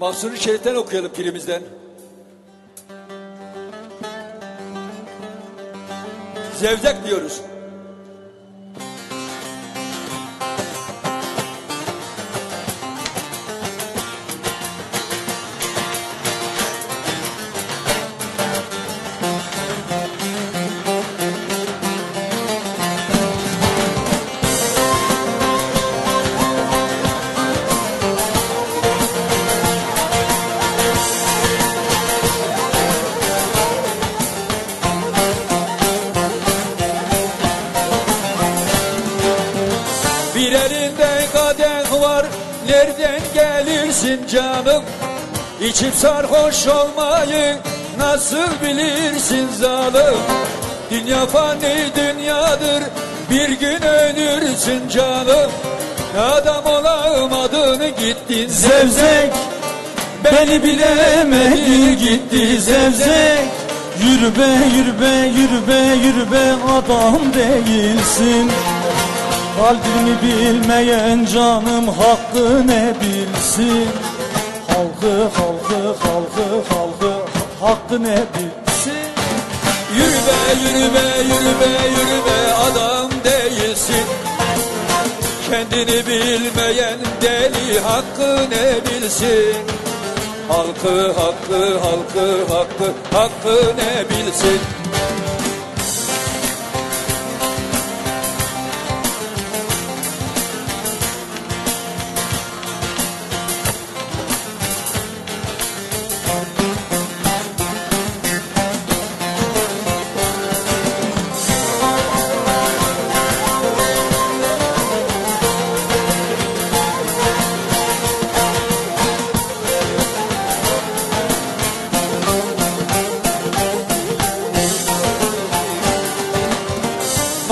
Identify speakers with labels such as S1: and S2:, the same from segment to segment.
S1: Mahsuni Şerif'ten okuyalım pirimizden. Zevzek diyoruz. Elinde kadeh var Nereden gelirsin canım? İçip sarhoş olmayı Nasıl bilirsin zalim? Dünya fani dünyadır Bir gün ölürsün canım. Adam olamadın gittin
S2: Zevzek. Beni bilemedin gitti zevzek. Yürü be yürü be yürü be yürü be adam değilsin Kalbini bilmeyen canım hakkı ne bilsin? Halkı halkı halkı halkı hakkı ne bilsin?
S1: Yürü be yürü be yürü be yürü be adam değilsin. Kendini bilmeyen deli hakkı ne bilsin? Halkı hakkı halkı hakkı hakkı ne bilsin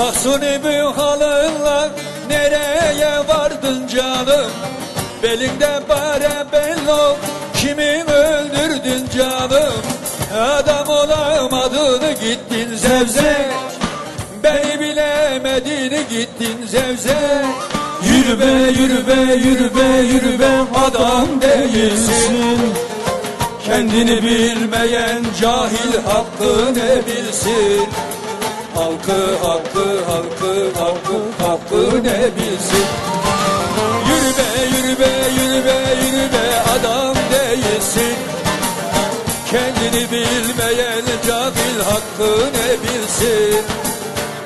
S1: Mahsuni bu halınla nereye vardın canım? Belinde bare bello kimi öldürdün canım? Adam olamadın gittin zevzek Beni bilemedin gittin zevzek
S2: Yürü be yürü be yürü be yürü be adam değilsin.
S1: Kendini bilmeyen cahil hakkı ne bilsin Halkı hakkı halkı halkı hakkı ne bilsin? Yürü be yürü be yürü be yürü be adam değilsin. Kendini bilmeyen cahil hakkı ne bilsin?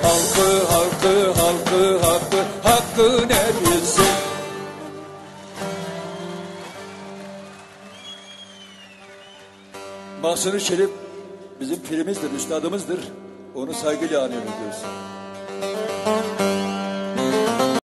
S1: Halkı halkı halkı hakkı hakkı ne bilsin? Mahsuni Şerif bizim pirimizdir, üstadımızdır. Onu saygıyla anıyoruz diyoruz.